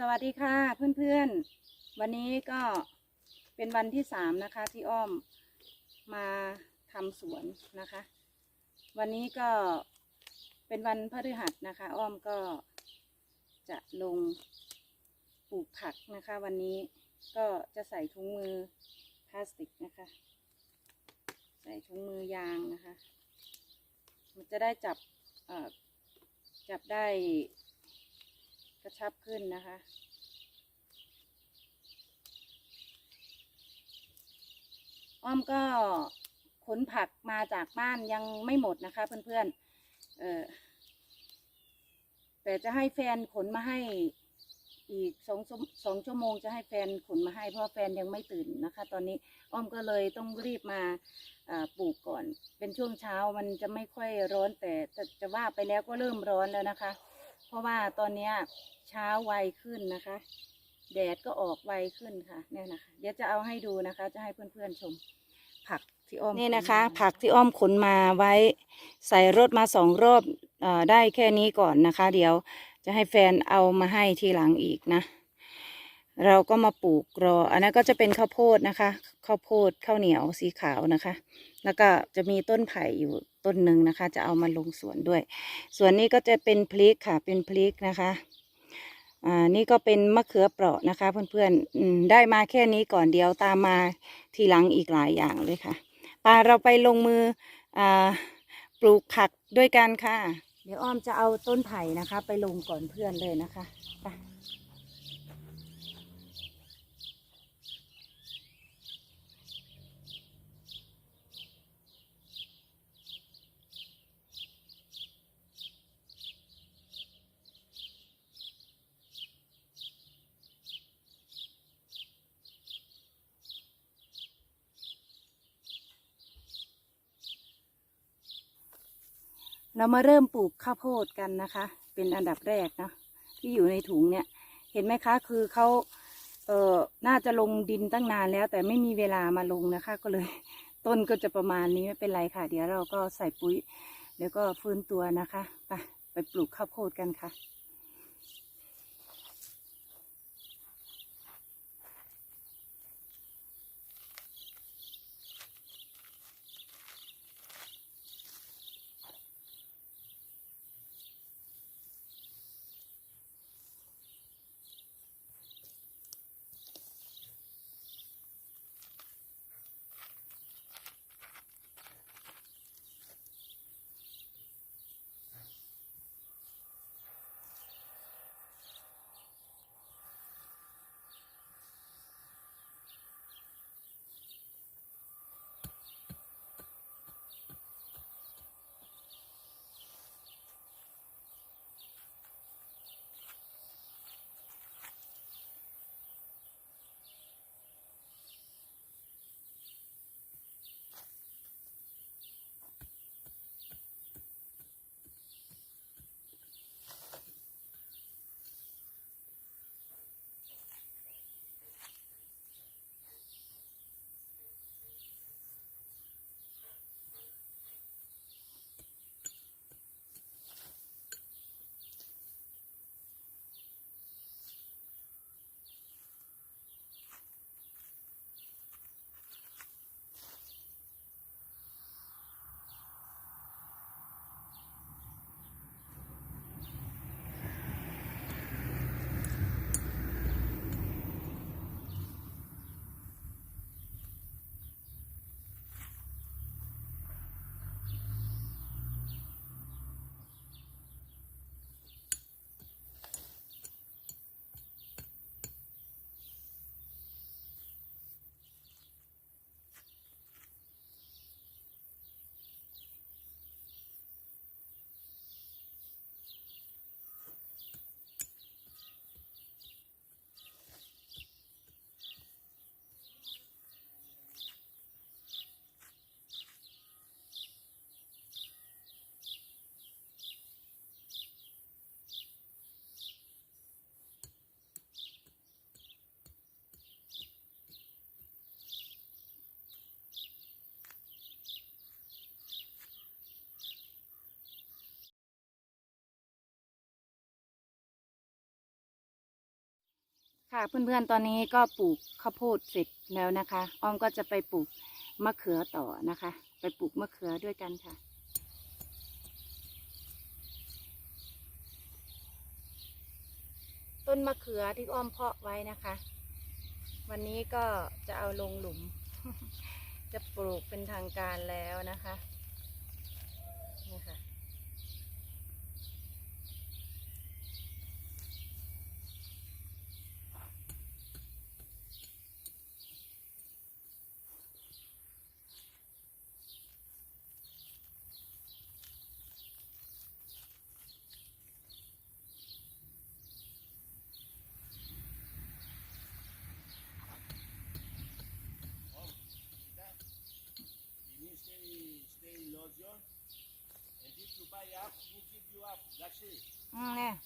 สวัสดีค่ะเพื่อนๆ วันนี้ก็เป็นวันที่สามนะคะที่อ้อมมาทำสวนนะคะ วันนี้ก็เป็นวันพฤหัสนะคะ อ้อมก็จะลงปลูกผักนะคะ วันนี้ก็จะใส่ถุงมือพลาสติกนะคะ ใส่ถุงมือยางนะคะ มันจะได้จับเอ่อจับได้ ระชับขึ้นนะคะ อ้อมก็ขนผักมาจากบ้านยังไม่หมดนะคะ เพื่อนๆเออแต่จะให้แฟนขนมาให้อีกสองชั่วสองชั่วโมงจะให้แฟนขนมาให้เพราะแฟนยังไม่ตื่นนะคะ ตอนนี้อ้อมก็เลยต้องรีบมาปลูกก่อน เป็นช่วงเช้ามันจะไม่ค่อยร้อนแต่จะว่าไปแล้วก็เริ่มร้อนแล้วนะคะ เพราะว่าตอนเนี้ยเช้าไวขึ้นนะคะ แดดก็ออกไวขึ้นค่ะเนี่ยนะคะ เดี๋ยวจะเอาให้ดูนะคะ จะให้เพื่อนๆชม ผักที่อ้อมนี่นะคะ ผักที่อ้อมขนมาไว้ใส่รถมาสองรอบเออได้แค่นี้ก่อนนะคะ เดี๋ยวจะให้แฟนเอามาให้ทีหลังอีกนะ เราก็มาปลูกรอ อันนั้นก็จะเป็นข้าวโพดนะคะ ข้าวโพดข้าวเหนียวสีขาวนะคะ แล้วก็จะมีต้นไผ่อยู่ต้นหนึ่งนะคะ จะเอามาลงสวนด้วย ส่วนนี้ก็จะเป็นพริกค่ะ เป็นพริกนะคะ อ่า นี่ก็เป็นมะเขือเปราะนะคะ เพื่อนๆได้มาแค่นี้ก่อนเดียวตามมาทีหลังอีกหลายอย่างเลยค่ะปาเราไปลงมือ อ่า ปลูกผักด้วยกันค่ะ เดี๋ยวอ้อมจะเอาต้นไผ่นะคะ ไปลงก่อนเพื่อนเลยนะคะไป เรามาเริ่มปลูกข้าวโพดกันนะคะ เป็นอันดับแรกนะที่อยู่ในถุงเนี่ย เห็นไหมคะ คือเขาเอ่อน่าจะลงดินตั้งนานแล้ว แต่ไม่มีเวลามาลงนะคะ ก็เลยต้นก็จะประมาณนี้ไม่เป็นไรค่ะ เดี๋ยวเราก็ใส่ปุ๋ย แล้วก็ฟื้นตัวนะคะ ไปไปปลูกข้าวโพดกันค่ะ ค่ะเพื่อนๆตอนนี้ก็ปลูกข้าวโพดเสร็จแล้วนะคะอ้อมก็จะไปปลูกมะเขือต่อนะคะ ไปปลูกมะเขือด้วยกันค่ะต้นมะเขือที่อ้อมเพาะไว้นะคะ วันนี้ก็จะเอาลงหลุม จะปลูกเป็นทางการแล้วนะคะ 嗯嘞。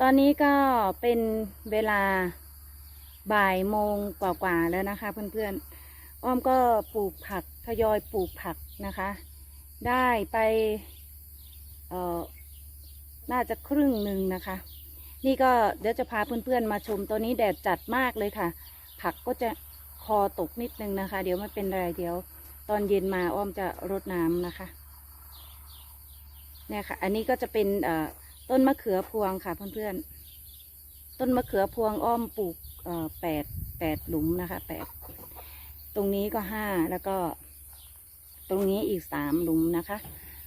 ตอนนี้ก็เป็นเวลาบ่ายโมงกว่าๆแล้วนะคะ เพื่อนๆ อ้อมก็ปลูกผักทยอยปลูกผักนะคะ ได้ไปเอ่อน่าจะครึ่งหนึ่งนะคะ นี่ก็เดี๋ยวจะพาเพื่อนๆมาชมตัวนี้แดดจัดมากเลยค่ะ ผักก็จะคอตกนิดนึงนะคะ เดี๋ยวไม่เป็นไรเดี๋ยว ตอนเย็นมาอ้อมจะรดน้ำนะคะเนี่ยค่ะ อันนี้ก็จะเป็นเอ่อ ต้นมะเขือพวงค่ะเพื่อนๆ ต้นมะเขือพวงอ้อมปลูกแปดแปดหลุมนะคะแปดตรงนี้ก็ห้าแล้วก็ตรงนี้อีกสามหลุมนะคะ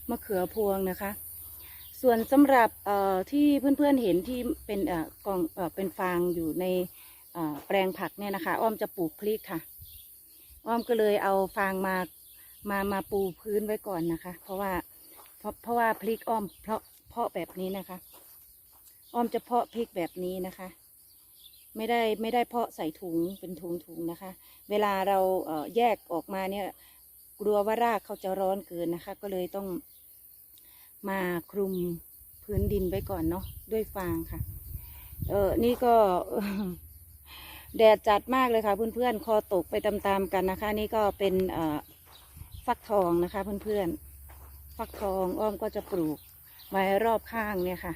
มะเขือพวงนะคะ ส่วนสำหรับที่เพื่อนๆเห็นที่เป็นอกองเอเป็นฟางอยู่ในแปลงผักเนี่ยนะคะ อ้อมจะปลูกพริกค่ะ อ้อมก็เลยเอาฟางมามามาปูพื้นไว้ก่อนนะคะ เพราะว่าเพราะเพราะว่าพริกอ้อมเพราะ เพาะแบบนี้นะคะ อ้อมจะเพาะพริกแบบนี้นะคะ ไม่ได้ไม่ได้เพาะใส่ถุงเป็นถุงถุงๆนะคะ เวลาเราเแยกออกมาเนี่ยกลัวว่ารากเขาจะร้อนเกินนะคะ ก็เลยต้องมาคลุมพื้นดินไว้ก่อนเนาะด้วยฟางค่ะ เออนี่ก็แดดจัดมากเลยค่ะ เพื่อนๆ คอตกไปตามๆกันนะคะ นี่ก็เป็นฟักทองนะคะ เพื่อนๆ ฟักทองอ้อมก็จะปลูก ไว้รอบข้างเนี่ยค่ะ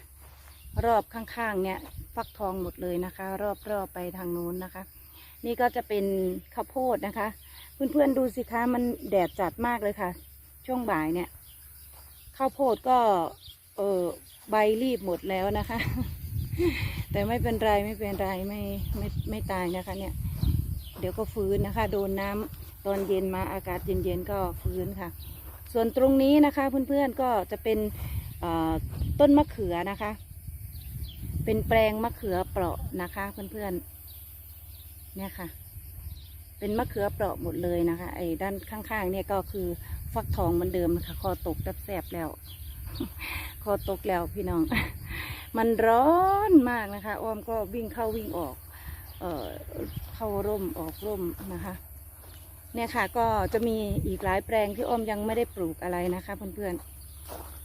รอบข้างๆเนี่ยฟักทองหมดเลยนะคะ รอบๆไปทางนู้นนะคะ นี่ก็จะเป็นข้าวโพดนะคะ เพื่อนๆดูสิคะมันแดดจัดมากเลยค่ะ ช่วงบ่ายเนี่ยข้าวโพดก็เออใบรีบหมดแล้วนะคะ แต่ไม่เป็นไรไม่เป็นไรไม่ไม่ไม่ตายนะคะเนี่ย เดี๋ยวก็ฟื้นนะคะ โดนน้ำตอนเย็นมาอากาศเย็นๆก็ฟื้นค่ะ ส่วนตรงนี้นะคะเพื่อนๆก็จะเป็น ต้นมะเขือนะคะ เป็นแปลงมะเขือเปราะนะคะเพื่อนๆเนี่ยค่ะ เป็นมะเขือเปราะหมดเลยนะคะไอ้ด้านข้างๆเนี่ยก็คือฟักทองเหมือนเดิมนะคะคอตกแสบแล้ว คอตกแล้วพี่น้อง มันร้อนมากนะคะอ้อมก็วิ่งเข้าวิ่งออก เอ่อเข้าร่มออกร่มนะคะเนี่ยค่ะก็จะมีอีกหลายแปลงที่อ้อมยังไม่ได้ปลูกอะไรนะคะเพื่อนๆ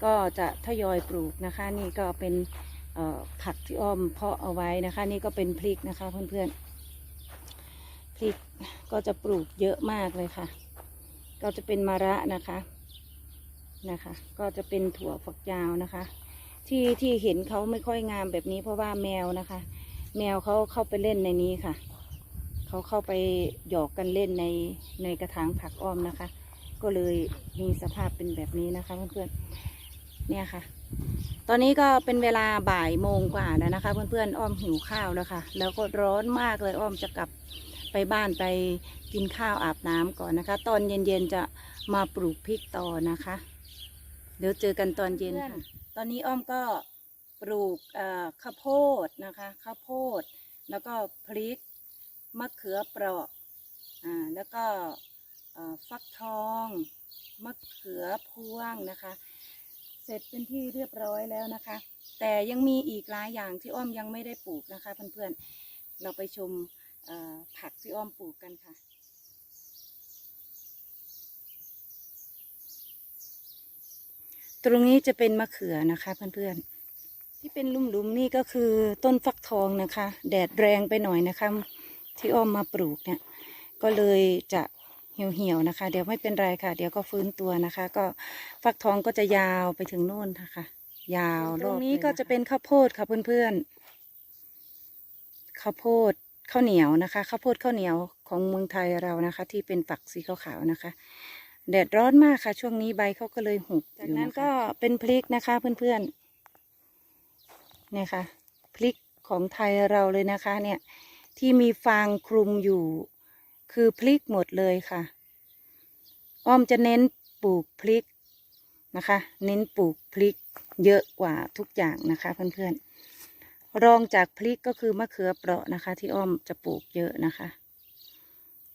ก็จะทยอยปลูกนะคะ นี่ก็เป็นผักที่อ้อมเพาะเอาไว้นะคะ นี่ก็เป็นพริกนะคะเพื่อนๆพริกก็จะปลูกเยอะมากเลยค่ะ ก็จะเป็นมะระนะคะนะคะ ก็จะเป็นถั่วฝักยาวนะคะ ที่ที่เห็นเขาไม่ค่อยงามแบบนี้เพราะว่าแมวนะคะ แมวเขาเข้าไปเล่นในนี้ค่ะเขาเข้าไปหยอกกันเล่นในในกระถางผักอ้อมนะคะ ก็เลยมีสภาพเป็นแบบนี้นะคะเพื่อนๆ เนี่ยค่ะ ตอนนี้ก็เป็นเวลาบ่ายโมงกว่าแล้วนะคะ เพื่อนๆอ้อมหิวข้าวแล้วค่ะ แล้วก็ร้อนมากเลยอ้อมจะกลับไปบ้านไปกินข้าวอาบน้ำก่อนนะคะ ตอนเย็นๆจะมาปลูกพริกต่อนะคะ เดี๋ยวเจอกันตอนเย็นค่ะ ตอนนี้อ้อมก็ปลูกเอ่อข้าวโพดนะคะข้าวโพด แล้วก็พริกมะเขือเปราะอ่าแล้วก็เอ่อฟักทองมะเขือพวงนะคะ เสร็จเป็นที่เรียบร้อยแล้วนะคะ แต่ยังมีอีกหลายอย่างที่อ้อมยังไม่ได้ปลูกนะคะเพื่อนๆเราไปชมผักที่อ้อมปลูกกันค่ะ ตรงนี้จะเป็นมะเขือนะคะเพื่อนๆที่เป็นลุ่มๆนี่ก็คือต้นฟักทองนะคะ แดดแรงไปหน่อยนะคะ ที่อ้อมมาปลูกเนี่ยก็เลยจะ เหี่ยวๆนะคะ เดี๋ยวไม่เป็นไรค่ะ เดี๋ยวก็ฟื้นตัวนะคะ ก็ฟักทองก็จะยาวไปถึงโน่นนะคะ ยาวตรงนี้ก็จะเป็นข้าวโพดค่ะเพื่อนๆข้าวโพดข้าวเหนียวนะคะข้าวโพดข้าวเหนียวของเมืองไทยเรานะคะ ที่เป็นฝักสีขาวๆนะคะ แดดร้อนมากค่ะ ช่วงนี้ใบเขาก็เลยหุบจากนั้นก็เป็นพริกนะคะเพื่อนๆเนี่ยค่ะพริกของไทยเราเลยนะคะ เนี่ยที่มีฟางคลุมอยู่ คือพริกหมดเลยค่ะ อ้อมจะเน้นปลูกพริกนะคะ เน้นปลูกพริกเยอะกว่าทุกอย่างนะคะ เพื่อนๆ รองจากพริกก็คือมะเขือเปราะนะคะ ที่อ้อมจะปลูกเยอะนะคะ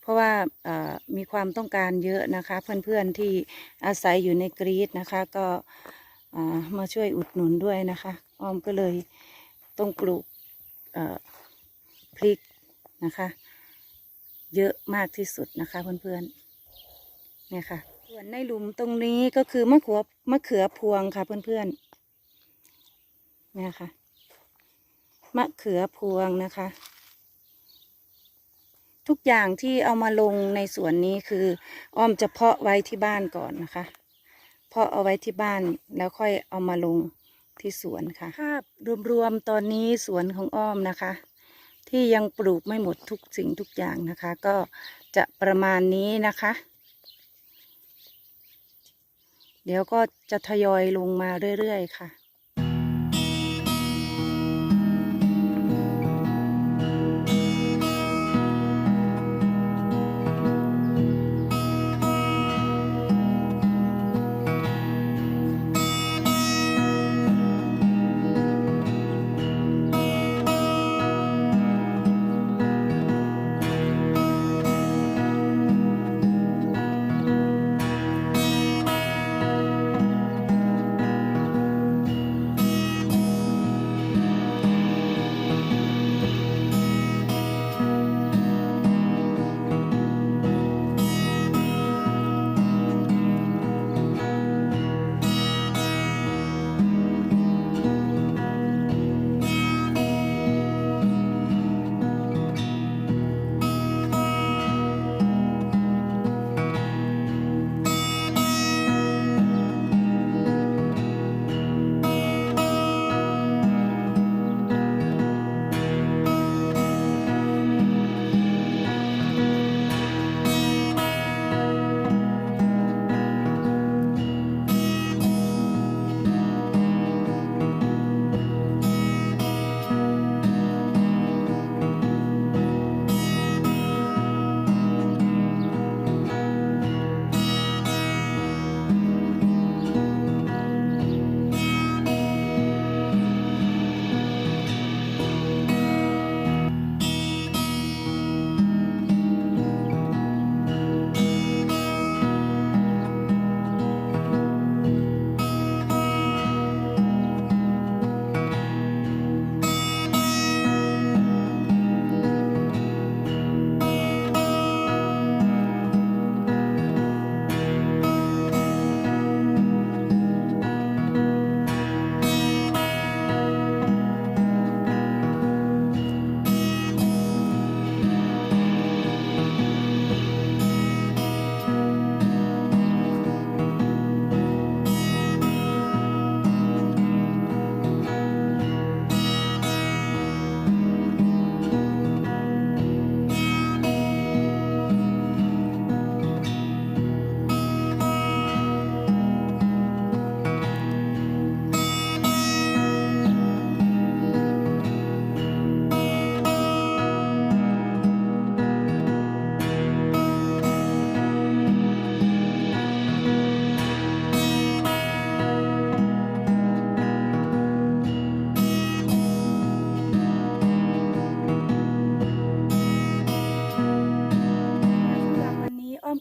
เพราะว่ามีความต้องการเยอะนะคะ เพื่อนๆที่อาศัยอยู่ในกรีซนะคะ ก็มาช่วยอุดหนุนด้วยนะคะ อ้อมก็เลยต้องปลูกพริกนะคะ เยอะมากที่สุดนะคะเพื่อนๆเนี่ยค่ะส่วนในหลุมตรงนี้ก็คือมะเขือมะเขือพวงค่ะเพื่อนๆเนี่ยค่ะมะเขือพวงนะคะ ทุกอย่างที่เอามาลงในสวนนี้คืออ้อมจะเพาะไว้ที่บ้านก่อนนะคะ เพาะเอาไว้ที่บ้านแล้วค่อยเอามาลงที่สวนค่ะภาพรวมๆตอนนี้สวนของอ้อมนะคะ ที่ยังปลูกไม่หมดทุกสิ่งทุกอย่างนะคะ ก็จะประมาณนี้นะคะ เดี๋ยวก็จะทยอยลงมาเรื่อยๆค่ะ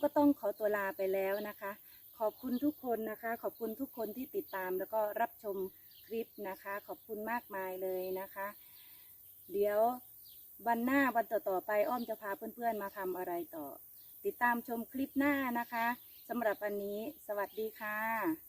ก็ต้องขอตัวลาไปแล้วนะคะ ขอบคุณทุกคนนะคะ ขอบคุณทุกคนที่ติดตามแล้วก็รับชมคลิปนะคะ ขอบคุณมากมายเลยนะคะ เดี๋ยววันหน้าวันต่อๆไปอ้อมจะพาเพื่อนๆมาทำอะไรต่อ ติดตามชมคลิปหน้านะคะสำหรับวันนี้ สวัสดีค่ะ